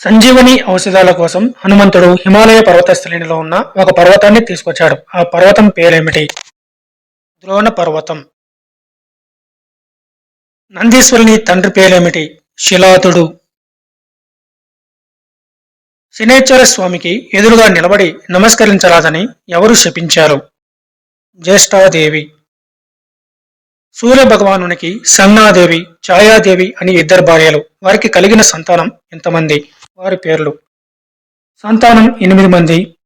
సంజీవని ఔషధాల కోసం హనుమంతుడు హిమాలయ పర్వత శ్రేణిలో ఉన్న ఒక పర్వతాన్ని తీసుకొచ్చాడు. ఆ పర్వతం పేరేమిటి? ద్రోణ పర్వతం నందీశ్వరుని తండ్రి పేరేమిటి? శిలాతుడు. శనేశ్వర స్వామికి ఎదురుగా నిలబడి నమస్కరించరాదని ఎవరు శపించారు? జ్యేష్ఠాదేవి. సూర్య భగవానునికి సన్నాదేవి ఛాయాదేవి అని ఇద్దరు భార్యలు. వారికి కలిగిన సంతానం ఎంతమంది? వారి పేర్లు. సంతానం ఎనిమిది మంది.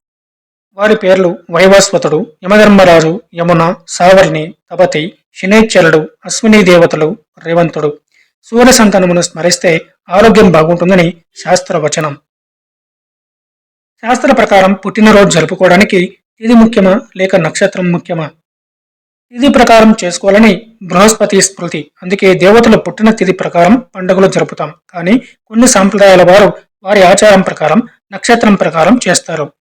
వారి పేర్లు వైవస్వతుడు యమధర్మరాజు యమున సావర్ణి తపతి శనేశ్వరుడు అశ్విని దేవతలు రేవంతుడు. సూర్య సంతానమును స్మరిస్తే ఆరోగ్యం బాగుంటుందని శాస్త్ర వచనం శాస్త్ర ప్రకారం పుట్టినరోజు జరుపుకోవడానికి ఇది ముఖ్యమా లేక నక్షత్రం ముఖ్యమా? తిది ప్రకారం చేసుకోవాలని బృహస్పతి స్మృతి. అందుకే దేవతలు పుట్టిన తిథి ప్రకారం పండుగలు జరుపుతాం. కానీ కొన్ని సాంప్రదాయాల వారు వారి ఆచారం ప్రకారం నక్షత్రం ప్రకారం చేస్తారు.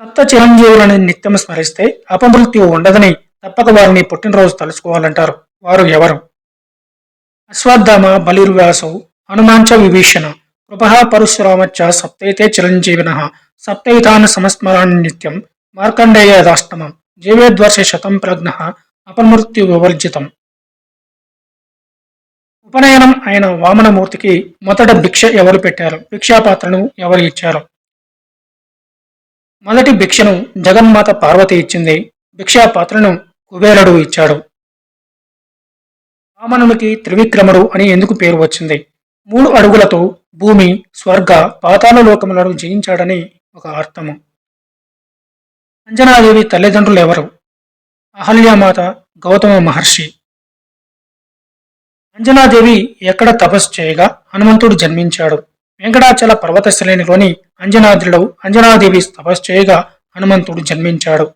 సప్త చిరంజీవులని నిత్యం స్మరిస్తే అపమృత్యు ఉండదని తప్పక వారిని పుట్టినరోజు తలుచుకోవాలంటారు. వారు ఎవరు? అశ్వత్థామ బలిర్వ్యాసౌ హనుమాంచ విభీషణ కృపహ పరశురామచ్చ సప్తైతే చిరంజీవిన సప్తైతాన్ సమస్మరాన్ని నిత్యం మార్కండేయ దాష్టమం జీవేద్వర్ష శతం ప్రజ్ఞ అపమృత్యు వివర్జితం. ఉపనయనం అయిన వామనమూర్తికి మొదట భిక్ష ఎవరు పెట్టారు? భిక్షాపాత్రను ఎవరు ఇచ్చారు? మొదటి భిక్షను జగన్మాత పార్వతి ఇచ్చింది. భిక్షాపాత్రను కుబేరుడు ఇచ్చాడు. వామనునికి త్రివిక్రముడు అని ఎందుకు పేరు వచ్చింది? మూడు అడుగులతో భూమి స్వర్గ పాతాల లోకములను జయించాడని ఒక అర్థము. అంజనాదేవి తల్లిదండ్రులు ఎవరు? అహల్యామాత గౌతమ మహర్షి. అంజనాదేవి ఎక్కడ తపస్సు చేయగా హనుమంతుడు జన్మించాడు. వెంకటాచల పర్వత శ్రేణిలోని అంజనాద్రిలో అంజనాదేవి తపస్సు చేయగా హనుమంతుడు జన్మించాడు.